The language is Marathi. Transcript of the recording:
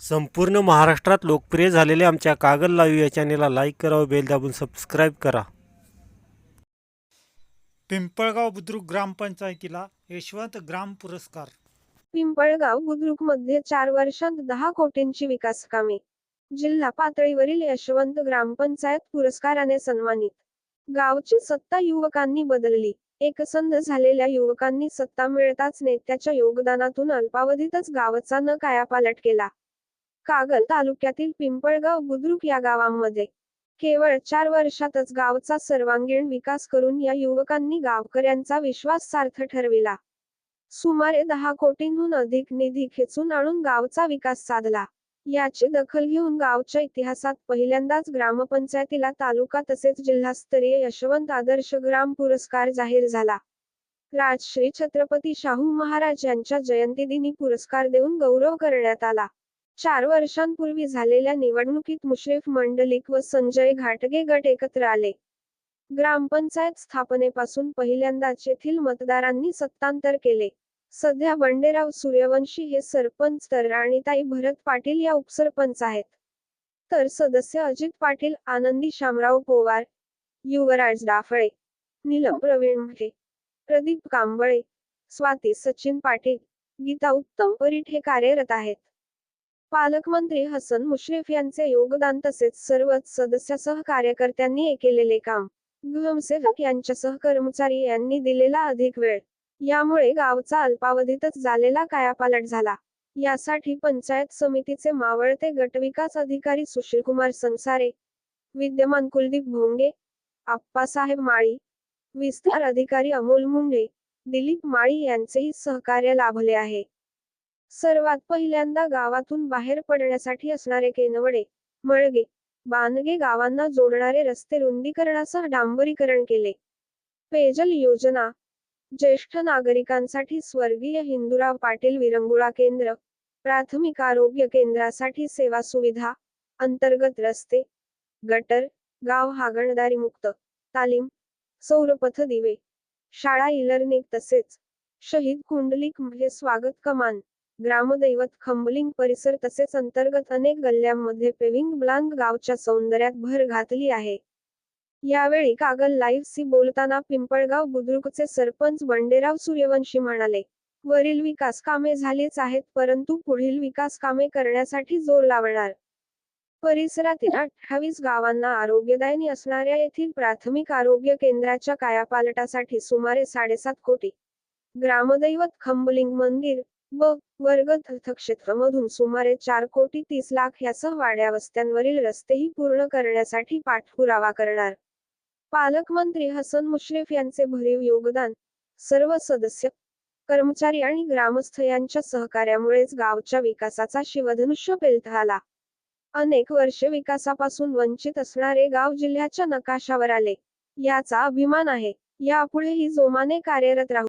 संपूर्ण महाराष्ट्रात लोकप्रिय झालेल्या आमच्या कागल लाईव्ह या चॅनेलला लाईक करा व बेल दाबून सबस्क्राईब करा. पिंपळगाव बुद्रुक ग्रामपंचायतीला यशवंत ग्राम पुरस्कार. पिंपळगाव बुद्रुकमध्ये चार वर्षांत दहा कोटींची विकास कामे. जिल्हा पातळीवरील यशवंत ग्रामपंचायत पुरस्काराने सन्मानित. गावची सत्ता युवकांनी बदलली. एकसंध झालेल्या युवकांनी सत्ता मिळताच नेत्याच्या योगदानातून अल्पावधीतच गावचा न कायापालट केला. कागल तालुक्यातील पिंपळगाव बुद्रुक या गावांमध्ये. केवळ चार वर्षातच गावचा सर्वांगीण विकास करून या युवकांनी गावकऱ्यांचा विश्वास सार्थ ठरविला. सुमारे दहा कोटींहून अधिक निधी खेचून आणून गावचा विकास साधला. याची दखल घेऊन गावच्या इतिहासात पहिल्यांदाच ग्रामपंचायतीला तालुका तसेच जिल्हास्तरीय यशवंत आदर्श ग्राम पुरस्कार जाहीर झाला. राजश्री छत्रपती शाहू महाराज यांच्या जयंतीदिनी पुरस्कार देऊन गौरव करण्यात आला. चार वर्षांपूर्वी झालेल्या निवडणुकीत मुश्रीफ मंडलिक व संजय घाटगे गट एकत्र आले. ग्रामपंचायत स्थापनेपासून पहिल्यांदाच येथील मतदारांनी सत्तांतर केले. सध्या बंडेराव सूर्यवंशी हे सरपंच तर राणीताई भरत पाटील या उपसरपंच आहेत. तर सदस्य अजित पाटील आनंदी शामराव पोवार युवराज डाफळे नीलम प्रवीण म्हटे प्रदीप कांबळे स्वाती सचिन पाटील गीता उत्तम परीठ हे कार्यरत आहेत. पालकमंत्री हसन मुश्रीफ यांचे योगदान तसेच सर्वच सदस्यासह कार्यकर्त्यांनी केलेले काम. गृहसेवक यांच्यासह कर्मचारी यांनी दिलेला अधिक वेळ. यामुळे गावचा अल्पावधीतच झालेला कायापालट झाला. यासाठी पंचायत समितीचे मावळते गटविकास अधिकारी सुशीलकुमार संसारे विद्यमान कुलदीप भोंगे आप्पासाहेब माळी विस्तार अधिकारी अमोल मुंडे दिलीप माळी यांचेही सहकार्य लाभले आहे. सर्वात पहिल्यांदा गावातून बाहेर पडण्यासाठी असणारे केनवडे मळगे बानगे गावांना जोडणारे रस्ते रुंदीकरणासह डांबरीकरण केले. पेयजल योजना ज्येष्ठ नागरिकांसाठी स्वर्गीय हिंदुराव पाटील विरंगुळा केंद्र प्राथमिक आरोग्य केंद्रासाठी सेवा सुविधा अंतर्गत रस्ते गटर गाव हागणदारी मुक्त तालीम सौरपथ दिवे शाळा इलर्निंग तसेच शहीद कुंडलिक म्हणजे स्वागत कमान ग्रामदैवत खंबलिंग परिसर तसेच अंतर्गत अनेक गल्ल्यांमध्ये पेविंग ब्लांक गावच्या सौंदर्यात भर घातली आहे. यावेळी कागल लाईव्ह सी बोलताना पिंपळगाव बुद्रुकचे सरपंच बंडेराव सूर्यवंशी म्हणाले वरील विकास कामे झालीच आहेत परंतु पुढील विकास कामे करण्यासाठी जोर लावणार. परिसरातील अठ्ठावीस गावांना आरोग्यदायी असणाऱ्या येथील प्राथमिक आरोग्य केंद्राच्या कायापालटासाठी सुमारे साडेसात कोटी. ग्रामदैवत खंबलिंग मंदिर व वर्ग तीर्थक्षेत्रमधून सुमारे चार कोटी तीस लाख यासह वाड्या वस्त्यांवरील रस्तेही पूर्ण करण्यासाठी पाठपुरावा करणार. पालकमंत्री हसन मुश्रीफ यांचे भरीव योगदान सर्व सदस्य कर्मचारी आणि ग्रामस्थ यांच्या सहकार्यामुळेच गावच्या विकासाचा शिवधनुष्य पेलथाला अनेक वर्षे विकासापासून वंचित असणारे गाव जिल्ह्याच्या नकाशावर आले. याचा अभिमान आहे. यापुढेही जोमाने कार्यरत राहू